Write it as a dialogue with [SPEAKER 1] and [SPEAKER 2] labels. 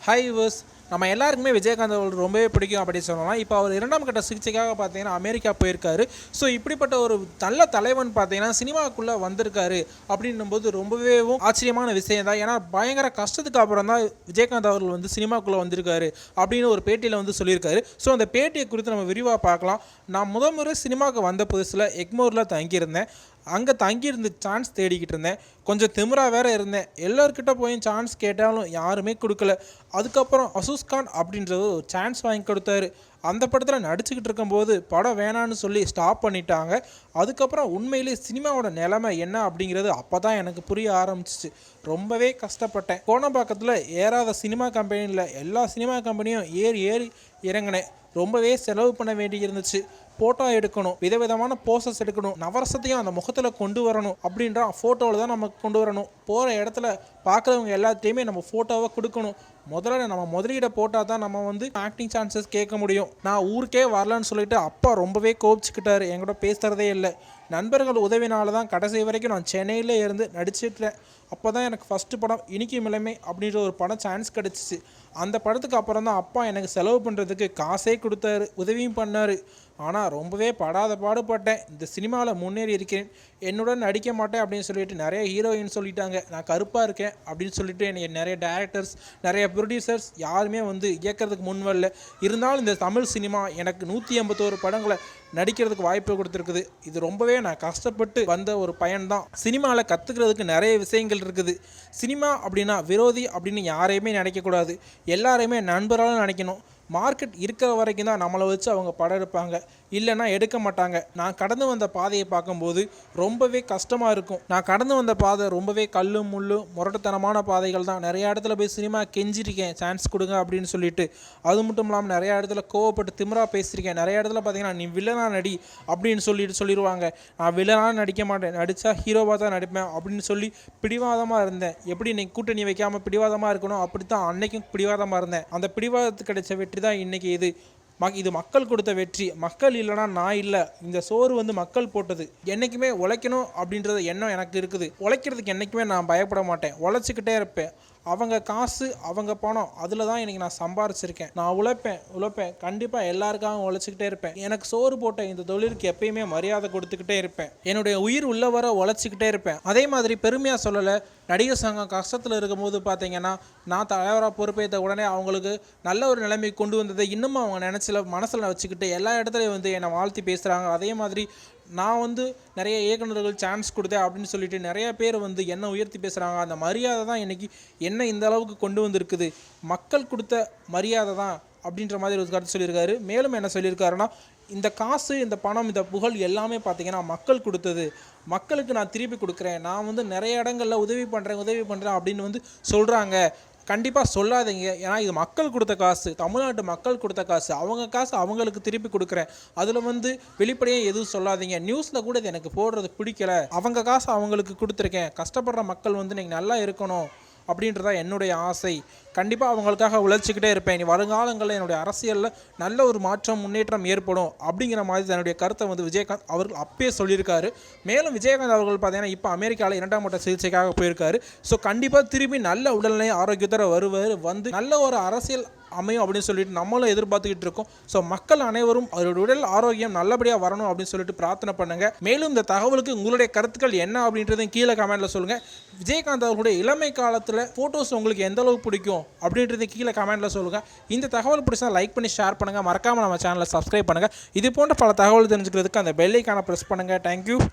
[SPEAKER 1] Hi viewers நம்ம எல்லாருக்குமே விஜயகாந்த் அவர்கள் ரொம்பவே பிடிக்கும் அப்படின்னு சொல்லலாம். இப்போ அவர் இரண்டாம் கட்ட சிகிச்சைக்காக பார்த்தீங்கன்னா அமெரிக்கா போயிருக்காரு. ஸோ இப்படிப்பட்ட ஒரு நல்ல தலைவன் பார்த்தீங்கன்னா சினிமாவுக்குள்ளே வந்திருக்காரு அப்படின்னும் போது ரொம்பவே ஆச்சரியமான விஷயம் தான். ஏன்னா பயங்கர கஷ்டத்துக்கு அப்புறம் தான் விஜயகாந்த் அவர்கள் வந்து சினிமாக்குள்ளே வந்திருக்காரு அப்படின்னு ஒரு பேட்டியில் வந்து சொல்லியிருக்காரு. ஸோ அந்த பேட்டியை குறித்து நம்ம விரிவாக பார்க்கலாம். நான் முதல் முறை சினிமாவுக்கு வந்த புதுசில் எக்மோரில் தங்கியிருந்தேன். அங்கே தங்கியிருந்து சான்ஸ் தேடிக்கிட்டு இருந்தேன். கொஞ்சம் திமிரா வேற இருந்தேன். எல்லோருக்கிட்ட போய் சான்ஸ் கேட்டாலும் யாருமே கொடுக்கல. அதுக்கப்புறம் அசூஸ் கான் அப்படின்றது ஒரு சான்ஸ் வாங்கி கொடுத்தாரு. அந்த படத்தில் நடிச்சுக்கிட்டு இருக்கும்போது படம் வேணான்னு சொல்லி ஸ்டாப் பண்ணிட்டாங்க. அதுக்கப்புறம் உண்மையிலேயே சினிமாவோட நிலைமை என்ன அப்படிங்கிறது அப்போ தான் எனக்கு புரிய ஆரம்பிச்சிச்சு. ரொம்பவே கஷ்டப்பட்டேன். கோணம்பாக்கத்தில் ஏறாத சினிமா கம்பெனியில் எல்லா சினிமா கம்பெனியும் ஏறி ஏறி இறங்கினேன். ரொம்பவே செலவு பண்ண வேண்டி இருந்துச்சு. ஃபோட்டோ எடுக்கணும் விதவிதமான போசஸ் எடுக்கணும் நவரசத்தையும் அந்த முகத்தில் கொண்டு வரணும் அப்படின்ற ஃபோட்டோவில் தான் நம்ம கொண்டு வரணும். போகிற இடத்துல பார்க்குறவங்க எல்லாத்தையுமே நம்ம ஃபோட்டோவை கொடுக்கணும். முதல்ல நம்ம முதலீடை போட்டால் தான் நம்ம வந்து ஆக்டிங் சான்சஸ் கேட்க முடியும். நான் ஊருக்கே வரலன்னு சொல்லிட்டு அப்பா ரொம்பவே கோபிச்சுக்கிட்டாரு. என்கிட்ட பேசுகிறதே இல்லை. நண்பர்கள் உதவினால தான் கடைசி வரைக்கும் நான் சென்னையிலே இருந்து நடிச்சிட்டேன் அப்போ தான் எனக்கு ஃபஸ்ட்டு படம் இனிக்கும் இளமை அப்படின்ற ஒரு படம் சான்ஸ் கிடச்சிச்சு. அந்த படத்துக்கு அப்புறம் தான் அப்பா எனக்கு செலவு பண்ணுறதுக்கு காசே கொடுத்தாரு உதவியும் பண்ணார். ஆனால் ரொம்பவே படாத பாடுபட்டேன். இந்த சினிமாவில் முன்னேறி இருக்கிறேன் என்னுடன் நடிக்க மாட்டேன் அப்படின்னு சொல்லிட்டு நிறைய ஹீரோயின் சொல்லிட்டாங்க. நான் கருப்பாக இருக்கேன் அப்படின்னு சொல்லிட்டு என்னை நிறைய டேரக்டர்ஸ் நிறைய ப்ரொடியூசர்ஸ் யாருமே வந்து இயக்கிறதுக்கு முன் வரல. இருந்தாலும் இந்த தமிழ் சினிமா எனக்கு நூற்றி ஐம்பத்தோரு படங்களை நடிக்கிறதுக்கு வாய்ப்பு கொடுத்துருக்குது. இது ரொம்பவே நான் கஷ்டப்பட்டு வந்த ஒரு பயன்தான். சினிமாவில் கற்றுக்கிறதுக்கு நிறைய விஷயங்கள் இருக்குது. சினிமா அப்படின்னா விரோதி அப்படின்னு யாரையுமே நினைக்கக்கூடாது. எல்லாரையுமே நண்பராலும் நினைக்கணும். மார்க்கெட் இருக்கிற வரைக்கும் தான் நம்மளை வச்சு அவங்க படம் எடுப்பாங்க. இல்லைன்னா எடுக்க மாட்டாங்க. நான் கடந்து வந்த பாதையை பார்க்கும்போது ரொம்பவே கஷ்டமாக இருக்கும். நான் கடந்து வந்த பாதை ரொம்பவே கல்லு முள்ளு முரட்டுத்தனமான பாதைகள் தான். நிறைய இடத்துல போய் சினிமா கெஞ்சிருக்கேன். சான்ஸ் கொடுங்க அப்படின்னு சொல்லிட்டு. அது மட்டும் இல்லாமல் நிறைய இடத்துல கோவப்பட்டு திமிரா பேசியிருக்கேன். நிறைய இடத்துல பார்த்தீங்கன்னா நீ வில்லனாக நடி அப்படின்னு சொல்லிட்டு சொல்லிடுவாங்க நான் வில்லனாக நடிக்க மாட்டேன். நடித்தா ஹீரோவாக தான் நடிப்பேன் அப்படின்னு சொல்லி பிடிவாதமாக இருந்தேன். எப்படி நீ கூட்டணி வைக்காமல் பிடிவாதமாக இருக்கணும்? அப்படி தான் அன்னைக்கும் பிடிவாதமாக இருந்தேன். அந்த பிடிவாதத்துக்கு கிடைச்ச வெற்றி தான் இன்னைக்கு இது. மக் இது மக்கள் கொடுத்த வெற்றி. மக்கள் இல்லைனா நான் இல்லை. இந்த சோறு வந்து மக்கள் போட்டது. என்றைக்குமே உழைக்கணும் அப்படின்றது எண்ணம் எனக்கு இருக்குது. உழைக்கிறதுக்கு என்றைக்குமே நான் பயப்பட மாட்டேன். உழைச்சிக்கிட்டே இருப்பேன். அவங்க காசு அவங்க பணம் அதில் தான் இன்றைக்கி நான் சம்பாரிச்சிருக்கேன். நான் உழைப்பேன் உழைப்பேன். கண்டிப்பாக எல்லாருக்காகவும் உழைச்சிக்கிட்டே இருப்பேன். எனக்கு சோறு போட்ட இந்த தொழிலுக்கு எப்பயுமே மரியாதை கொடுத்துக்கிட்டே இருப்பேன். என்னுடைய உயிர் உள்ள வர உழைச்சிக்கிட்டே இருப்பேன். அதே மாதிரி பெருமையாக சொல்லலை நடிகர் சங்கம் கஷ்டத்தில் இருக்கும்போது பார்த்தீங்கன்னா நான் தலைவராக பொறுப்பேற்ற உடனே அவங்களுக்கு நல்ல ஒரு நிலைமை கொண்டு வந்ததை இன்னமும் அவங்க நினச்சில மனசில் வச்சுக்கிட்டு எல்லா இடத்துலையும் வந்து என்னை வாழ்த்தி பேசுகிறாங்க அதே மாதிரி நான் வந்து நிறைய இயக்குநர்கள் சான்ஸ் கொடுத்தேன் அப்படின்னு சொல்லிட்டு நிறைய பேர் வந்து என்ன உயர்த்தி பேசுகிறாங்க அந்த மரியாதை தான் இன்னைக்கு என்ன இந்த அளவுக்கு கொண்டு வந்திருக்குது. மக்கள் கொடுத்த மரியாதை தான் அப்படின்ற மாதிரி ஒரு கருத்து சொல்லியிருக்காரு. மேலும் என்ன சொல்லியிருக்காருன்னா இந்த காசு இந்த பணம் இந்த புகழ் எல்லாமே பார்த்தீங்கன்னா மக்கள் கொடுத்தது. மக்களுக்கு நான் திருப்பி கொடுக்குறேன். நான் வந்து நிறைய இடங்களில் உதவி பண்ணுறேன் உதவி பண்ணுறேன் அப்படின்னு வந்து சொல்கிறாங்க கண்டிப்பாக சொல்லாதீங்க. ஏன்னா இது மக்கள் கொடுத்த காசு தமிழ்நாட்டு மக்கள் கொடுத்த காசு. அவங்க காசு அவங்களுக்கு திருப்பி கொடுக்குறேன். அதில் வந்து வெளிப்படையாக எதுவும் சொல்லாதீங்க. நியூஸில் கூட இது எனக்கு போடுறது பிடிக்கல. அவங்க காசு அவங்களுக்கு கொடுத்துருக்கேன். கஷ்டப்படுற மக்கள் வந்து நீங்கள் நல்லா இருக்கணும். அப்படின்றதா என்னுடைய ஆசை. கண்டிப்பாக அவங்களுக்காக உழைச்சிக்கிட்டே இருப்பேன். இனி வருங்காலங்களில் என்னுடைய அரசியலில் நல்ல ஒரு மாற்றம் முன்னேற்றம் ஏற்படும் அப்படிங்கிற மாதிரி தன்னுடைய கருத்தை வந்து விஜயகாந்த் அவர்கள் அப்பயே சொல்லியிருக்காரு. மேலும் விஜயகாந்த் அவர்கள் பார்த்தீங்கன்னா இப்போ அமெரிக்காவில் இரண்டாம் மட்ட சிகிச்சைக்காக போயிருக்காரு. ஸோ கண்டிப்பாக திரும்பி நல்ல உடல்நிலை ஆரோக்கியத்தோட வருவார் வந்து நல்ல ஒரு அரசியல் அமையும் அப்படின்னு சொல்லிட்டு நம்மளும் எதிர்பார்த்துக்கிட்டு இருக்கோம். ஸோ மக்கள் அனைவரும் அவருடைய உடல் ஆரோக்கியம் நல்லபடியாக வரணும் அப்படின்னு சொல்லிட்டு பிரார்த்தனை பண்ணுங்க. மேலும் இந்த தகவலுக்கு உங்களுடைய கருத்துக்கள் என்ன அப்படின்றதையும் கீழே கமெண்ட்ல சொல்லுங்க. விஜயகாந்த் அவர்களுடைய இளமை காலத்தில் ஃபோட்டோஸ் உங்களுக்கு எந்த அளவுக்கு பிடிக்கும் அப்படின்றத கீழே கமெண்ட்ல சொல்லுங்க. இந்த தகவல் பிடிச்சா லைக் பண்ணி ஷேர் பண்ணுங்க. மறக்காம நம்ம சேனலை சப்ஸ்கிரைப் பண்ணுங்க. இது போன்ற பல தகவல் தெரிஞ்சுக்கிறதுக்கு அந்த பெல்லைக்கான ப்ரெஸ் பண்ணுங்க. தேங்க்யூ